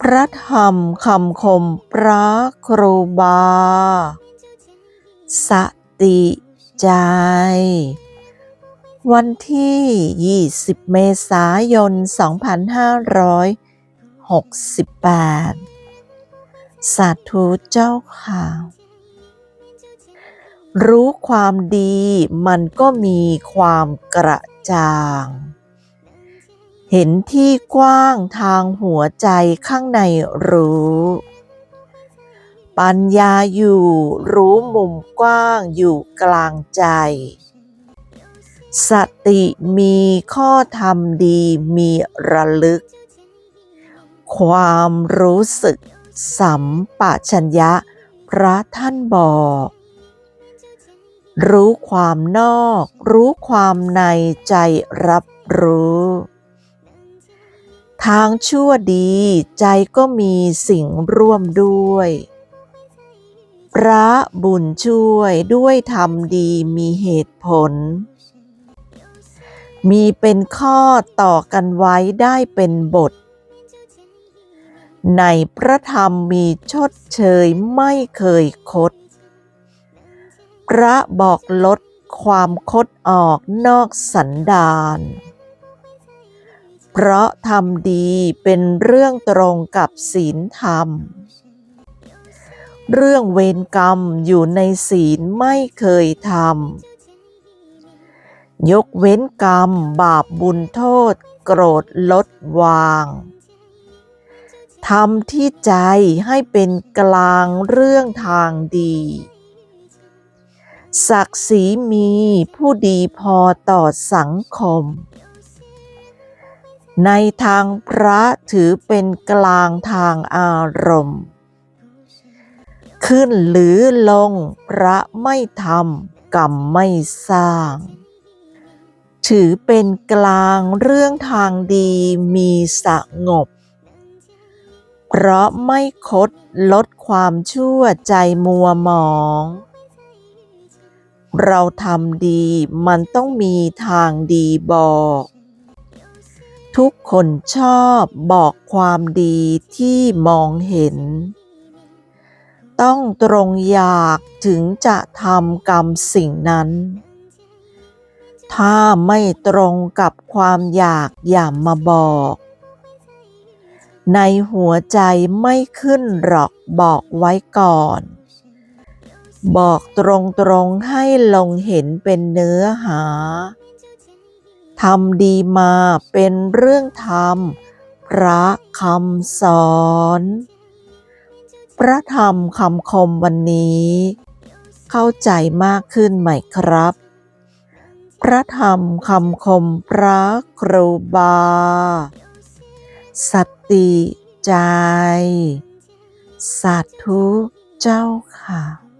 พระธรรมคำคมพระครูบา สติใจ วันที่ 20 เมษายน 2568 สาธุเจ้าค่ะ รู้ความดีมันก็มีความกระจ่าง เห็นที่กว้างทางหัวใจข้างในรู้ ปัญญาอยู่รู้มุมกว้างอยู่กลางใจ สติมีข้อธรรมดีมีระลึก ความรู้สึกสัมปชัญญะพระท่านบอก รู้ความนอก รู้ความในใจรับรู้ ทางชั่วดีใจก็มีสิ่งร่วมด้วย พระบุญช่วยด้วยธรรมดีมีเหตุผล มีเป็นข้อต่อกันไว้ได้เป็นบท ในพระธรรมมีชดเชยไม่เคยคด พระบอกลดความคดออกนอกสันดาน เพราะทำดีเป็นเรื่องตรงกับศีลธรรม เรื่องเวรกรรมอยู่ในศีลไม่เคยทำ ยกเว้นกรรมบาปบุญโทษ โกรธลดวางทำที่ใจให้เป็นกลางเรื่องทางดี ศักดิ์ศรีมีผู้ดีพอต่อสังคม ในทางพระถือเป็นกลางทางอารมณ์ ขึ้นหรือลงพระไม่ทำกรรมไม่สร้าง ถือเป็นกลางเรื่องทางดีมีสงบ เพราะไม่คดลดความชั่วใจมัวหมอง เราทำดีมันต้องมีทางดีบอก ทุกคนชอบบอกความดีที่มองเห็น ต้องตรงอยากถึงจะทำกรรมสิ่งนั้น ถ้าไม่ตรงกับความอยากอย่ามาบอก ในหัวใจไม่ขึ้นหรอกบอกไว้ก่อน บอกตรงๆให้ลงเห็นเป็นเนื้อหา ทำดีมาเป็นเรื่องธรรม พระคำสอน พระธรรมคำคมวันนี้ เข้าใจมากขึ้นไหมครับ พระธรรมคำคมพระครูบา สติใจ สาธุเจ้าค่ะ